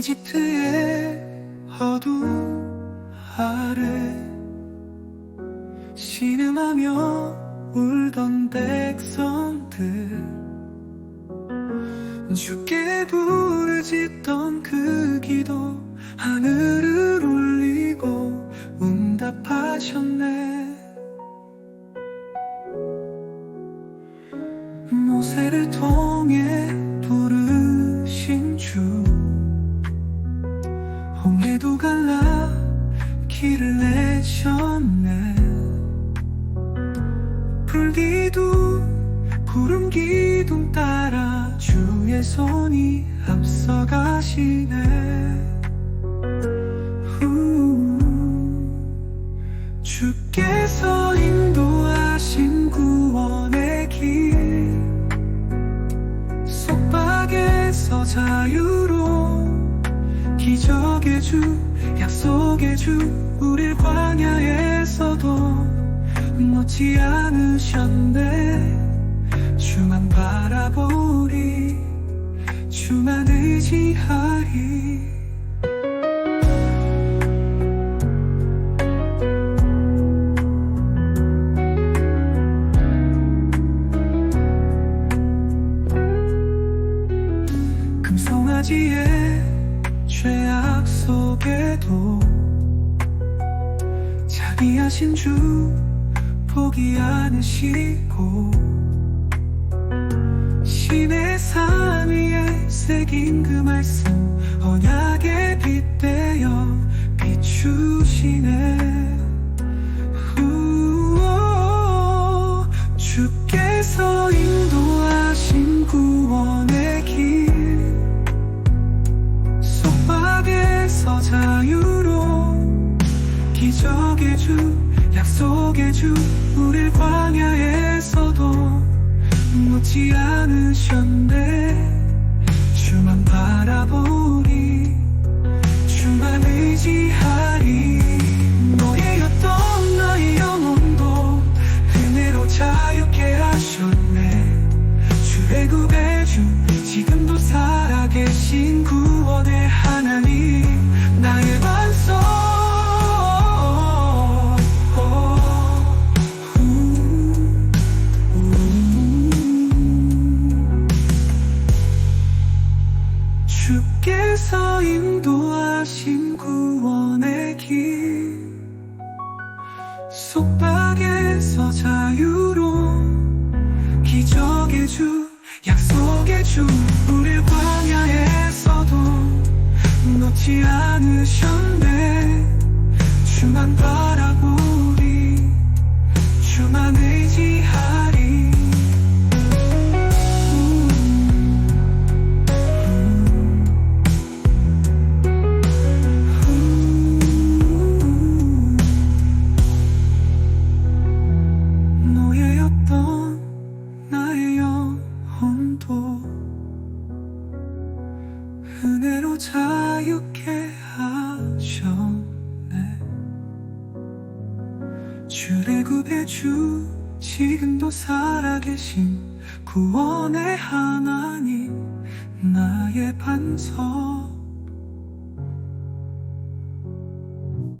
이집트의 어둠 아래 신음하며 울던 백성들 주께 부르짖던 그 기도 하늘을 울리고 응답하셨네. 모세를 통해 기둥 따라 주의 손이 앞서가시네 후. 주께서 인도하신 구원의 길 속박에서 자유로 기적의 주 약속의 주 우릴 광야에서도 놓지 않으셨네 주만 바라보리 주만 의지하리. 금송아지의 죄악 속에도 자비 하신 주 포기 않으시고 신의 산 위에 새긴 그 말씀 언약에 빗대어 비추시네. 후, 주께서 인도하신 구원의 길 속박에서 자유로 기적의 주 약속의 주 우릴 광야에서도 놓지 않으셨네. 주만 바라보리 주만 의지하 주께서 인도하신 구원의 길 속박에서 자유로 기적의 주 약속의 주 우릴 광야에서도 놓지 않으셨네. 주만 바 도 은혜로 자유케 하셨네. 주의 구배주 지금도 살아계신 구원의 하나님 나의 반석